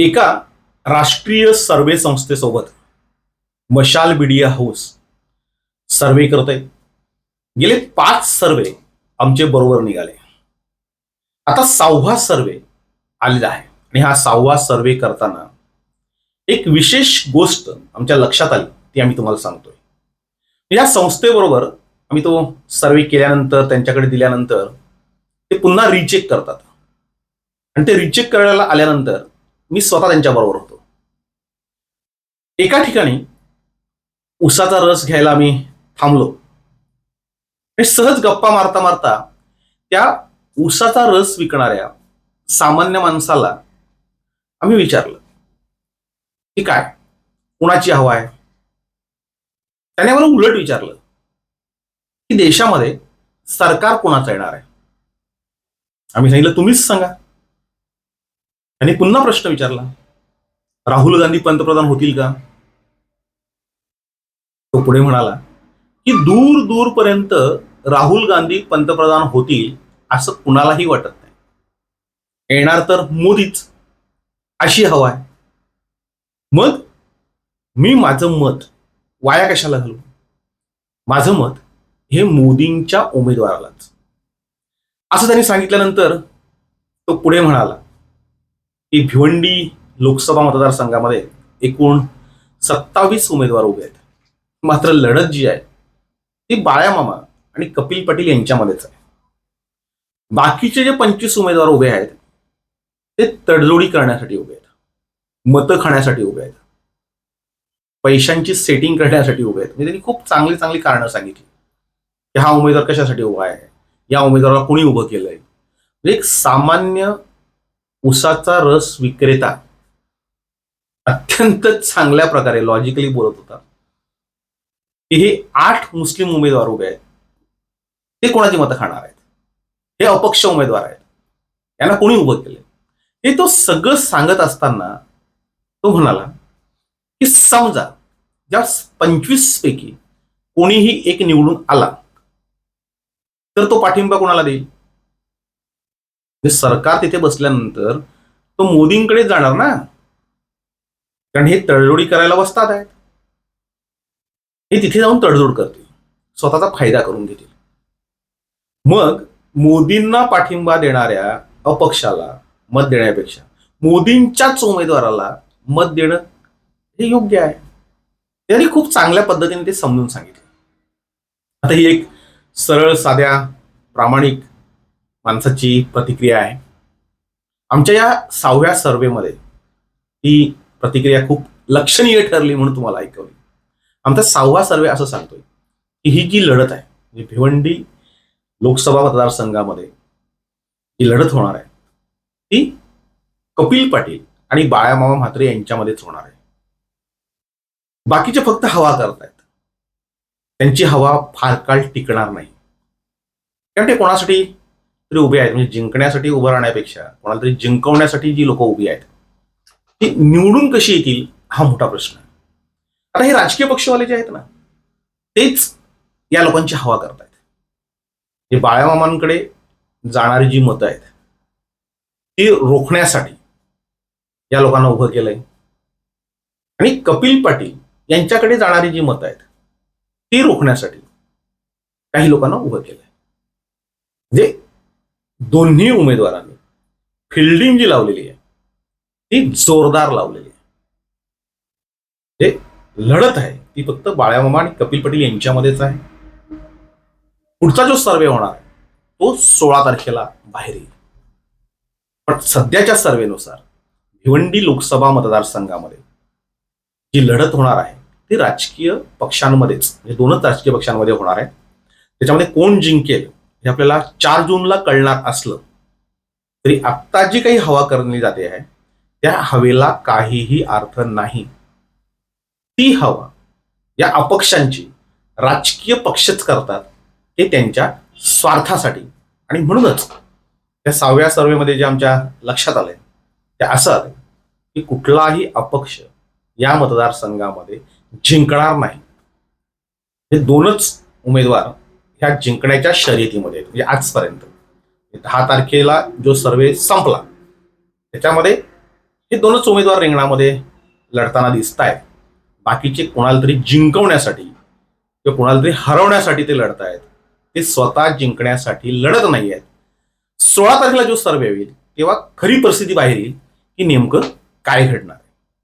एका राष्ट्रीय सर्वे संस्थेसोबत मशाल मीडिया हाऊस सर्वे करत आहे गेले पाच सर्वे आमचे बरोबर निघाले. आता सहावा सर्वे आलेला आहे. आणि हा सहावा सर्वे करताना एक विशेष गोष्ट आमच्या लक्षात आली ती आम्ही तुम्हाला सांगतोय. या संस्थेबरोबर आम्ही तो सर्वे केल्यानंतर त्यांच्याकडे दिल्यानंतर ते पुन्हा रिचेक करतात. आणि ते रिचेक करायला आल्यानंतर मी स्वतः त्यांच्याबरोबर होतो. एका ठिकाणी उसाचा रस घ्यायला आम्ही थांबलो. आणि सहज गप्पा मारता मारता त्या उसाचा रस विकणाऱ्या सामान्य माणसाला आम्ही विचारलं की काय? कुणाची हवा आहे? त्याने मला उलट विचारलं की देशामध्ये सरकार कोणाचं येणार आहे? आम्ही सांगितलं तुम्हीच सांगा. आणि पुन्हा प्रश्न विचारला. राहुल गांधी पंतप्रधान होतील का? तो पुढे म्हणाला की दूर दूरपर्यंत राहुल गांधी पंतप्रधान होतील असं कुणालाही वाटत नाही. येणार तर मोदीच. अशी हवा आहे. मग मी माझं मत वाया कशाला घालू माझं मत हे मोदींच्या उमेदवारालाच. असं त्यांनी सांगितल्यानंतर तो पुढे म्हणाला की भिवंडी लोकसभा मतदारसंघामध्ये एकूण सत्तावीस उमेदवार उभे आहेत. मात्र लढत जी आहे ती बाळ्यामामा आणि कपिल पाटील यांच्यामध्येच आहे. बाकीचे जे पंचवीस उमेदवार उभे आहेत ते तडजोडी करण्यासाठी उभे आहेत. मतं खाण्यासाठी उभे आहेत. पैशांची सेटिंग करण्यासाठी उभे आहेत. म्हणजे त्यांनी खूप चांगली चांगली कारणं सांगितली. की हा उमेदवार कशासाठी उभा आहे? या उमेदवाराला कोणी उभं केलंय? म्हणजे एक सामान्य उसाचा रस विक्रेता अत्यंत चांगल्या प्रकारे लॉजिकली बोलत होता. की हे आठ मुस्लिम उमेदवार उभे आहेत. ते कोणाची मतं खाणार आहेत? हे अपक्ष उमेदवार आहेत. यांना कोणी उभं केले हे तो सगळं सांगत असताना तो म्हणाला की समजा ज्या पंचवीस पैकी कोणीही एक निवडून आला तर तो पाठिंबा कोणाला देईल? सरकार तिथे बसल्यानंतर तो मोदींकडे जाणार ना. कारण हे तडजोडी करायला बसतात आहेत. हे तिथे जाऊन तडजोड करतील. स्वतःचा फायदा करून घेतील मग मोदींना पाठिंबा देणाऱ्या अपक्षाला मत देण्यापेक्षा मोदींच्याच उमेदवाराला मत देणं हे योग्य आहे. त्यांनी खूप चांगल्या पद्धतीने ते समजून सांगितलं. आता ही एक सरळ साध्या प्रामाणिक माणसाची प्रतिक्रिया आहे. आमच्या या सहाव्या सर्वेमध्ये ही प्रतिक्रिया खूप लक्षणीय ठरली म्हणून तुम्हाला ऐकवली. आमचा सहावा सर्वे असं सांगतोय की ही जी लढत आहे म्हणजे भिवंडी लोकसभा मतदारसंघामध्ये ही लढत होणार आहे ती कपिल पाटील आणि बाळामामा म्हात्रे यांच्यामध्येच होणार आहे. बाकीचे फक्त हवा करतायत. त्यांची हवा फार काळ टिकणार नाही. कारण ते कोणासाठी तरी उभे आहेत म्हणजे जिंकण्यासाठी उभं राहण्यापेक्षा कोणाला तरी जिंकवण्यासाठी जी लोक उभी आहेत ती निवडून कशी येतील हा मोठा प्रश्न आहे. आता हे राजकीय पक्षवाले जे आहेत ना तेच या लोकांची हवा करतायत. हे बाळ्यामामांकडे जाणारी जी मतं आहेत ती रोखण्यासाठी या लोकांना उभं केलंय. आणि कपिल पाटील यांच्याकडे जाणारी जी मतं आहेत ती रोखण्यासाठी काही लोकांना उभं केलंय. जे दोन्ही उमेदवारांनी फिल्डिंग जी लावलेली आहे ती जोरदार लावलेली आहे. जे लढत आहे ती फक्त बाळ्यामामा आणि कपिल पटेल यांच्यामध्येच आहे. पुढचा जो सर्वे होणार आहे तो सोळा तारखेला बाहेर येईल. पण सध्याच्या सर्वेनुसार भिवंडी लोकसभा मतदारसंघामध्ये जी लढत होणार आहे ती राजकीय पक्षांमध्येच म्हणजे दोनच राजकीय पक्षांमध्ये होणार आहे. त्याच्यामध्ये कोण जिंकेल हे आपल्याला चार जूनला कळणार असलं तरी आत्ता जी काही हवा करणी जाते आहे त्या हवेला काहीही अर्थ नाही. ती हवा या अपक्षांची राजकीय पक्षच करतात ते त्यांच्या स्वार्थासाठी. आणि म्हणूनच त्या सहाव्या सर्वेमध्ये जे आमच्या लक्षात आलंय ते असं आलंय की कुठलाही अपक्ष या मतदारसंघामध्ये जिंकणार नाही. हे दोनच उमेदवार ह्या जिंकण्याच्या शर्यतीमध्ये म्हणजे आजपर्यंत. दहा तारखेला जो सर्वे संपला त्याच्यामध्ये हे दोनच उमेदवार रिंगणामध्ये लढताना दिसत आहेत बाकीचे कोणाला तरी जिंकवण्यासाठी किंवा कोणाला तरी हरवण्यासाठी ते लढत आहेत ते स्वतः जिंकण्यासाठी लढत नाही आहेत सोळा तारखेला जो सर्वे होईल तेव्हा खरी परिस्थिती बाहेर येईल की नेमकं काय घडणार आहे.